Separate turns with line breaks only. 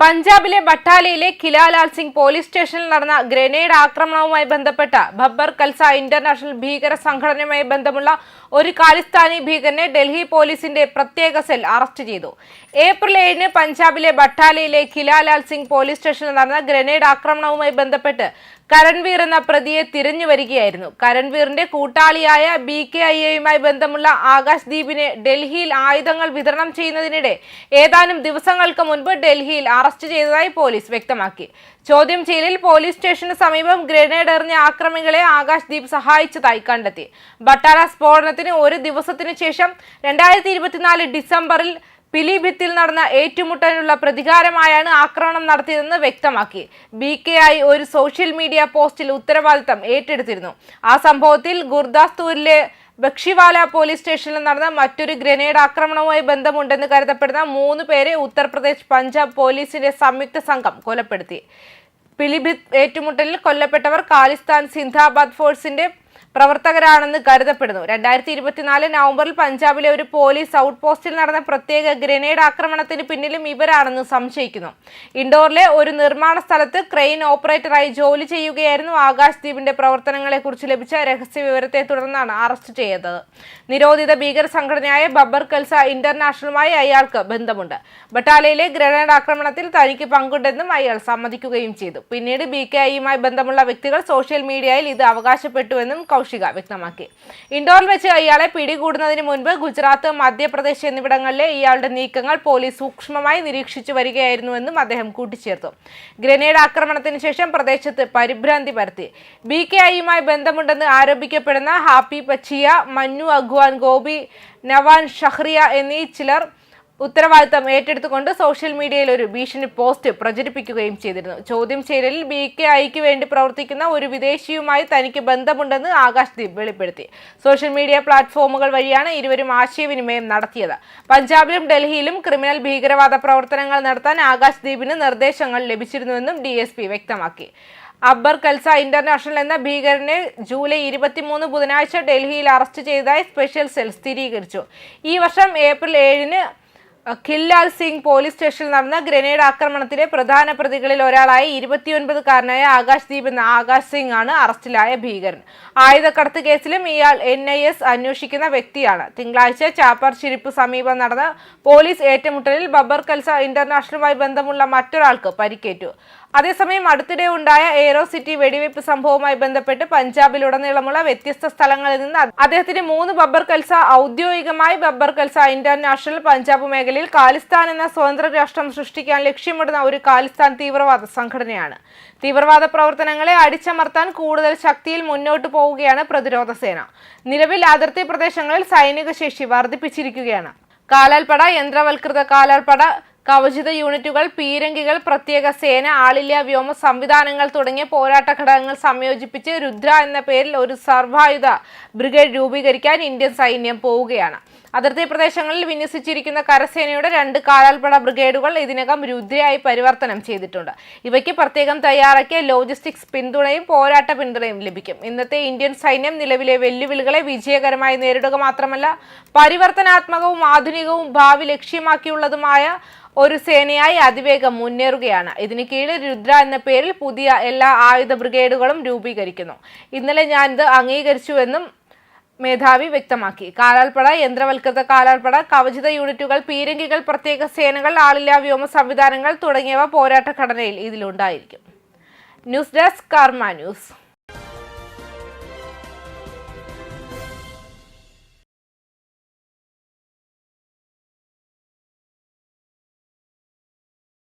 പഞ്ചാബിലെ ബട്ടാലയിലെ കിലാലാൽ സിംഗ് പോലീസ് സ്റ്റേഷനിൽ നടന്ന ഗ്രനേഡ് ആക്രമണവുമായി ബന്ധപ്പെട്ട ബബ്ബർ കൽസ ഇന്റർനാഷണൽ ഭീകര സംഘടനയുമായി ബന്ധമുള്ള ഒരു കാലിസ്ഥാനി ഭീകരനെ ഡൽഹി പോലീസിന്റെ പ്രത്യേക സെൽ അറസ്റ്റ് ചെയ്തു. ഏപ്രിൽ ഏഴിന് പഞ്ചാബിലെ ബട്ടാലയിലെ കിലാലാൽ സിംഗ് പോലീസ് സ്റ്റേഷനിൽ നടന്ന ഗ്രനേഡ് ആക്രമണവുമായി ബന്ധപ്പെട്ട് കരൺവീർ എന്ന പ്രതിയെ തിരഞ്ഞു വരികയായിരുന്നു. കരൺവീറിന്റെ കൂട്ടാളിയായ ബി കെ ഐ എയുമായി ബന്ധമുള്ള ആകാശ് ദീപിനെ ഡൽഹിയിൽ ആയുധങ്ങൾ വിതരണം ചെയ്യുന്നതിനിടെ ഏതാനും ദിവസങ്ങൾക്ക് മുൻപ് ഡൽഹിയിൽ അറസ്റ്റ് ചെയ്തതായി പോലീസ് വ്യക്തമാക്കി. ചോദ്യം ചെയ്യലിൽ പോലീസ് സ്റ്റേഷന് സമീപം ഗ്രനേഡ് എറിഞ്ഞ ആക്രമികളെ ആകാശ് ദീപ് സഹായിച്ചതായി കണ്ടെത്തി. ബട്ടാര സ്ഫോടനത്തിന് ഒരു ദിവസത്തിനു ശേഷം രണ്ടായിരത്തി ഡിസംബറിൽ പിലിഭിത്തിൽ നടന്ന ഏറ്റുമുട്ടലിനുള്ള പ്രതികാരമായാണ് ആക്രമണം നടത്തിയതെന്ന് വ്യക്തമാക്കി. ബി കെ ഐ ഒരു സോഷ്യൽ മീഡിയ പോസ്റ്റിൽ ഉത്തരവാദിത്തം ഏറ്റെടുത്തിരുന്നു. ആ സംഭവത്തിൽ ഗുർദാസ്പൂരിലെ ബക്ഷിവാല പോലീസ് സ്റ്റേഷനിൽ നടന്ന മറ്റൊരു ഗ്രനേഡ് ആക്രമണവുമായി ബന്ധമുണ്ടെന്ന് കരുതപ്പെടുന്ന മൂന്ന് പേരെ ഉത്തർപ്രദേശ് പഞ്ചാബ് പോലീസിന്റെ സംയുക്ത സംഘം കൊലപ്പെടുത്തി. പിലിഭിത്ത് ഏറ്റുമുട്ടലിൽ കൊല്ലപ്പെട്ടവർ ഖാലിസ്ഥാൻ സിന്ധാബാദ് ഫോഴ്സിന്റെ പ്രവർത്തകരാണെന്ന് കരുതപ്പെടുന്നു. രണ്ടായിരത്തി ഇരുപത്തിനാല് നവംബറിൽ പഞ്ചാബിലെ ഒരു പോലീസ് ഔട്ട് പോസ്റ്റിൽ നടന്ന പ്രത്യേക ഗ്രനേഡ് ആക്രമണത്തിന് പിന്നിലും ഇവരാണെന്ന് സംശയിക്കുന്നു. ഇൻഡോറിലെ ഒരു നിർമ്മാണ സ്ഥലത്ത് ക്രെയിൻ ഓപ്പറേറ്ററായി ജോലി ചെയ്യുകയായിരുന്നു ആകാശ് ദ്വീപിന്റെ പ്രവർത്തനങ്ങളെക്കുറിച്ച് ലഭിച്ച രഹസ്യ വിവരത്തെ തുടർന്നാണ് അറസ്റ്റ് ചെയ്തത്. നിരോധിത ഭീകര സംഘടനയായ ബബ്ബർ കൽസ ഇന്റർനാഷണലുമായി അയാൾക്ക് ബന്ധമുണ്ട്. ബട്ടാലയിലെ ഗ്രനേഡ് ആക്രമണത്തിൽ തനിക്ക് പങ്കുണ്ടെന്നും അയാൾ സമ്മതിക്കുകയും ചെയ്തു. പിന്നീട് ബി കെ ഐയുമായി ബന്ധമുള്ള വ്യക്തികൾ സോഷ്യൽ മീഡിയയിൽ ഇത് അവകാശപ്പെട്ടുവെന്നും കൗശിക വ്യക്തമാക്കി. ഇൻഡോറിൽ വെച്ച് ഇയാളെ പിടികൂടുന്നതിന് മുൻപ് ഗുജറാത്ത് മധ്യപ്രദേശ് എന്നിവിടങ്ങളിലെ ഇയാളുടെ നീക്കങ്ങൾ പോലീസ് സൂക്ഷ്മമായി നിരീക്ഷിച്ചു വരികയായിരുന്നുവെന്നും അദ്ദേഹം കൂട്ടിച്ചേർത്തു. ഗ്രനേഡ് ആക്രമണത്തിന് ശേഷം പ്രദേശത്ത് പരിഭ്രാന്തി പരത്തി. ബി കെ ഐയുമായി ബന്ധമുണ്ടെന്ന് ആരോപിക്കപ്പെടുന്ന ഹാപ്പി പച്ചിയ മഞ്ഞു അഗ്വാൻ ഗോപി നവാൻ ഷഹ്രിയ എന്നീ ചിലർ ഉത്തരവാദിത്തം ഏറ്റെടുത്തുകൊണ്ട് സോഷ്യൽ മീഡിയയിൽ ഒരു ഭീഷണി പോസ്റ്റ് പ്രചരിപ്പിക്കുകയും ചെയ്തിരുന്നു. ചോദ്യം ചെയ്യലിൽ ബി കെ ഐക്ക് വേണ്ടി പ്രവർത്തിക്കുന്ന ഒരു വിദേശിയുമായി തനിക്ക് ബന്ധമുണ്ടെന്ന് ആകാശ് ദീപ് വെളിപ്പെടുത്തി. സോഷ്യൽ മീഡിയ പ്ലാറ്റ്ഫോമുകൾ വഴിയാണ് ഇരുവരും ആശയവിനിമയം നടത്തിയത്. പഞ്ചാബിലും ഡൽഹിയിലും ക്രിമിനൽ ഭീകരവാദ പ്രവർത്തനങ്ങൾ നടത്താൻ ആകാശ് ദീപിന് നിർദ്ദേശങ്ങൾ ലഭിച്ചിരുന്നുവെന്നും ഡി വ്യക്തമാക്കി. അബ്ബർ കൽസ ഇന്റർനാഷണൽ എന്ന ഭീകരനെ ജൂലൈ ഇരുപത്തിമൂന്ന് ബുധനാഴ്ച ഡൽഹിയിൽ അറസ്റ്റ് ചെയ്തതായി സ്പെഷ്യൽ സെൽ സ്ഥിരീകരിച്ചു. ഈ വർഷം ഏപ്രിൽ ഏഴിന് ഖില്ലാൽ സിംഗ് പോലീസ് സ്റ്റേഷനിൽ നടന്ന ഗ്രനേഡ് ആക്രമണത്തിലെ പ്രധാന പ്രതികളിൽ ഒരാളായ ഇരുപത്തിയൊൻപതുകാരനായ ആകാശ് ദീപ് എന്ന ആകാശ് സിംഗ് ആണ് അറസ്റ്റിലായ ഭീകരൻ. ആയുധക്കടത്ത് കേസിലും ഇയാൾ എൻ ഐ എസ് അന്വേഷിക്കുന്ന വ്യക്തിയാണ്. തിങ്കളാഴ്ച ചാപ്പർ ചിരിപ്പ് സമീപം നടന്ന പോലീസ് ഏറ്റുമുട്ടലിൽ ബബർ കൽസ ഇന്റർനാഷണലുമായി ബന്ധമുള്ള മറ്റൊരാൾക്ക് പരിക്കേറ്റു. അതേസമയം അടുത്തിടെ ഉണ്ടായ എയ്റോ സിറ്റി വെടിവയ്പ് സംഭവവുമായി ബന്ധപ്പെട്ട് പഞ്ചാബിലുടനീളമുള്ള വ്യത്യസ്ത സ്ഥലങ്ങളിൽ നിന്ന് അദ്ദേഹത്തിന്റെ മൂന്ന് ബബ്ബർ കൽസ ഔദ്യോഗികമായി ബബ്ബർ കൽസ ഇന്റർനാഷണൽ പഞ്ചാബ് മേഖലയിൽ ഖാലിസ്ഥാൻ എന്ന സ്വതന്ത്ര രാഷ്ട്രം സൃഷ്ടിക്കാൻ ലക്ഷ്യമിടുന്ന ഒരു ഖാലിസ്ഥാൻ തീവ്രവാദ സംഘടനയാണ്. തീവ്രവാദ പ്രവർത്തനങ്ങളെ അടിച്ചമർത്താൻ കൂടുതൽ ശക്തിയിൽ മുന്നോട്ട് പോവുകയാണ് പ്രതിരോധ സേന. നിലവിൽ അതിർത്തി പ്രദേശങ്ങളിൽ സൈനിക ശേഷി വർദ്ധിപ്പിച്ചിരിക്കുകയാണ്. കാലാൽപ്പട യന്ത്രവൽകൃത കാലാൽപ്പട കവചിത യൂണിറ്റുകൾ പീരങ്കികൾ പ്രത്യേക സേന ആളില്ല വ്യോമ സംവിധാനങ്ങൾ തുടങ്ങിയ പോരാട്ട ഘടകങ്ങൾ സംയോജിപ്പിച്ച് രുദ്ര എന്ന പേരിൽ ഒരു സർവായുധ ബ്രിഗേഡ് രൂപീകരിക്കാൻ ഇന്ത്യൻ സൈന്യം പോവുകയാണ്. അതിർത്തി പ്രദേശങ്ങളിൽ വിന്യസിച്ചിരിക്കുന്ന കരസേനയുടെ രണ്ട് കാലാൽപ്പട ബ്രിഗേഡുകൾ ഇതിനകം രുദ്രയായി പരിവർത്തനം ചെയ്തിട്ടുണ്ട്. ഇവയ്ക്ക് പ്രത്യേകം തയ്യാറാക്കിയ ലോജിസ്റ്റിക്സ് പിന്തുണയും പോരാട്ട പിന്തുണയും ലഭിക്കും. ഇന്നത്തെ ഇന്ത്യൻ സൈന്യം നിലവിലെ വെല്ലുവിളികളെ വിജയകരമായി നേരിടുക മാത്രമല്ല പരിവർത്തനാത്മകവും ആധുനികവും ഭാവി ലക്ഷ്യമാക്കിയുള്ളതുമായ ഒരു സേനയായി അതിവേഗം മുന്നേറുകയാണ്. ഇതിന് കീഴിൽ രുദ്ര എന്ന പേരിൽ പുതിയ എല്ലാ ആയുധ ബ്രിഗേഡുകളും രൂപീകരിക്കുന്നു. ഇന്നലെ ഞാനിത് അംഗീകരിച്ചുവെന്നും മേധാവി വ്യക്തമാക്കി. കാലാൾപ്പട യന്ത്രവൽകൃത കാലാൾപ്പട കവചിത യൂണിറ്റുകൾ പീരങ്കികൾ പ്രത്യേക സേനകൾ ആളില്ലാ വ്യോമ സംവിധാനങ്ങൾ തുടങ്ങിയവ പോരാട്ട ഘടനയിൽ ഇതിലുണ്ടായിരിക്കും. News desk Karma news.